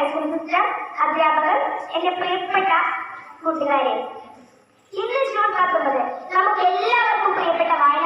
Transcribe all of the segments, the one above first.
High school sister അധ്യാപകർ എന്റെ പ്രിയപ്പെട്ട കൂട്ടുകാരെ ഇന്ന് ജൂൺ പത്തൊമ്പത് നമുക്ക് എല്ലാവർക്കും പ്രിയപ്പെട്ട വായന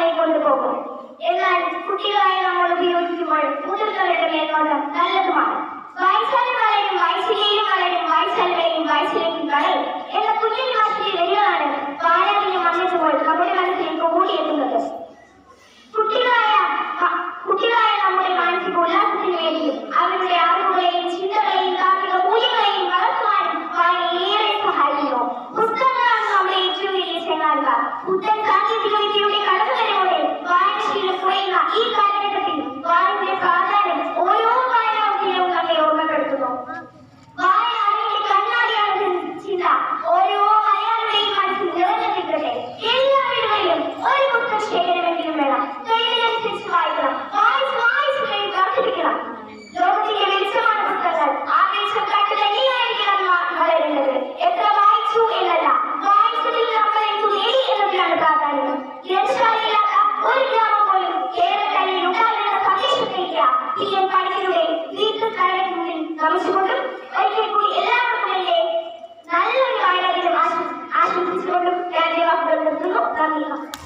നമ്മളെ കൊണ്ടുപോകും എന്നാൽ കുട്ടികളായി നമ്മൾ ഉപയോഗിക്കുമ്പോൾ മുതിർന്നവരുടെ Allah.